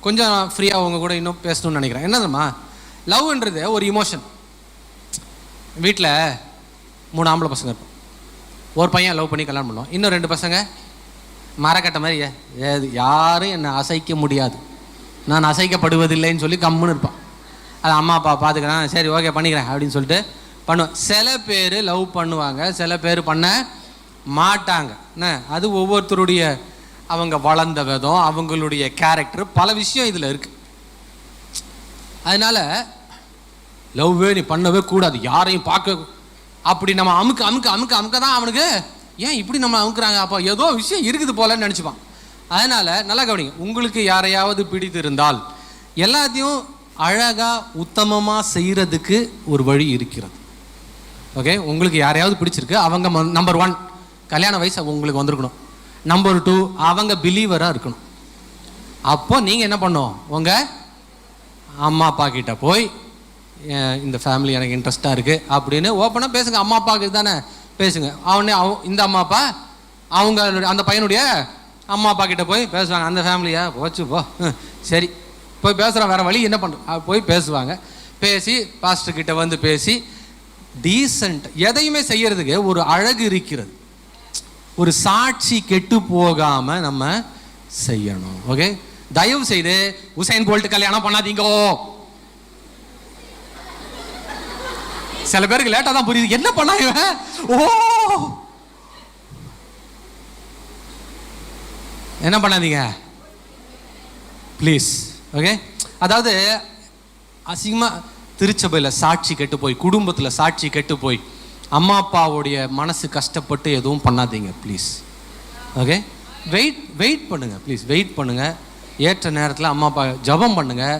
கொஞ்சம் ஃப்ரீயாக அவங்க கூட இன்னும் பேசணும்னு நினைக்கிறேன். என்னதும்மா லவ்ன்றது ஒரு இமோஷன் வீட்டில் மூணு ஆம்பளை பசங்க இருப்போம் ஒரு பையன் லவ் பண்ணி கல்யாணம் பண்ணுவோம் இன்னும் ரெண்டு பசங்க மரக்கட்ட மாதிரி ஏ- ஏது யாரும் என்னை அசைக்க முடியாது. நான் அசைக்கப்படுவதில்லைன்னு சொல்லி கம்முன்னு இருப்பான். அது அம்மா அப்பா பார்த்துக்கிறேன் சரி ஓகே பண்ணிக்கிறேன் அப்படின்னு சொல்லிட்டு பண்ணுவேன். சில பேர் லவ் பண்ணுவாங்க சில பேர் பண்ண மாட்டாங்க. என்ன? அது ஒவ்வொருத்தருடைய அவங்க வளர்ந்த விதம் அவங்களுடைய கேரக்டர் பல விஷயம் இதில் இருக்குது அதனால லவ்வே நீ பண்ணவே கூடாது யாரையும் பார்க்க அப்படி நம்ம அமுக்கு அமுக்க அமுக்கு அமுக்க தான் அவனுக்கு ஏன் இப்படி நம்ம அமுக்குறாங்க? அப்போ ஏதோ விஷயம் இருக்குது போலன்னு நினச்சிப்பான். அதனால் நல்லா கவனிங்க உங்களுக்கு யாரையாவது பிடித்திருந்தால் எல்லாத்தையும் அழகாக உத்தமமாக செய்கிறதுக்கு ஒரு வழி இருக்கிறது. ஓகே உங்களுக்கு யாரையாவது பிடிச்சிருக்கு அவங்க நம்பர் ஒன் கல்யாண வயசு உங்களுக்கு வந்திருக்கணும். நம்பர் டூ அவங்க பிலீவராக இருக்கணும். அப்போ நீங்கள் என்ன பண்ணும்? உங்கள் அம்மா அப்பா கிட்ட போய் இந்த ஃபேமிலி எனக்கு இன்ட்ரெஸ்டாக இருக்குது அப்படின்னு ஓப்பனாக பேசுங்க. அம்மா அப்பாவுக்கு தானே பேசுங்க. அவனே அவ இந்த அம்மா அப்பா அவங்க அந்த பையனுடைய அம்மா அப்பா கிட்ட போய் பேசுவாங்க. அந்த ஃபேமிலியா போச்சு போ. சரி. போய் பேசுகிறான் வேறு வழி என்ன பண்ணுறோம் போய் பேசுவாங்க. பேசி பாஸ்டர் கிட்ட வந்து பேசி டீசெண்ட் எதையுமே செய்கிறதுக்கு ஒரு அழகு இருக்கிறது. ஒரு சாட்சி கெட்டு போகாம நம்ம செய்யணும். ஓகே தயவு செய்து உசைன் போல்ட் கல்யாணம் பண்ணாதீங்க. சில பேருக்கு லேட்டா தான் புரியுது. என்ன பண்ணா இவன்? ஓ! என்ன பண்ணாதீங்க? ப்ளீஸ் ஓகே அதாவது அசிங்கமா திருச்சபையில் சாட்சி கெட்டு போய் குடும்பத்தில் சாட்சி கெட்டு போய் அம்மா அப்பாவுடைய மனசு கஷ்டப்பட்டு எதுவும் பண்ணாதீங்க ப்ளீஸ் ஓகே வெயிட் வெயிட் பண்ணுங்கள் ப்ளீஸ் வெயிட் பண்ணுங்கள் ஏற்ற நேரத்தில் அம்மா அப்பா ஜெபம் பண்ணுங்கள்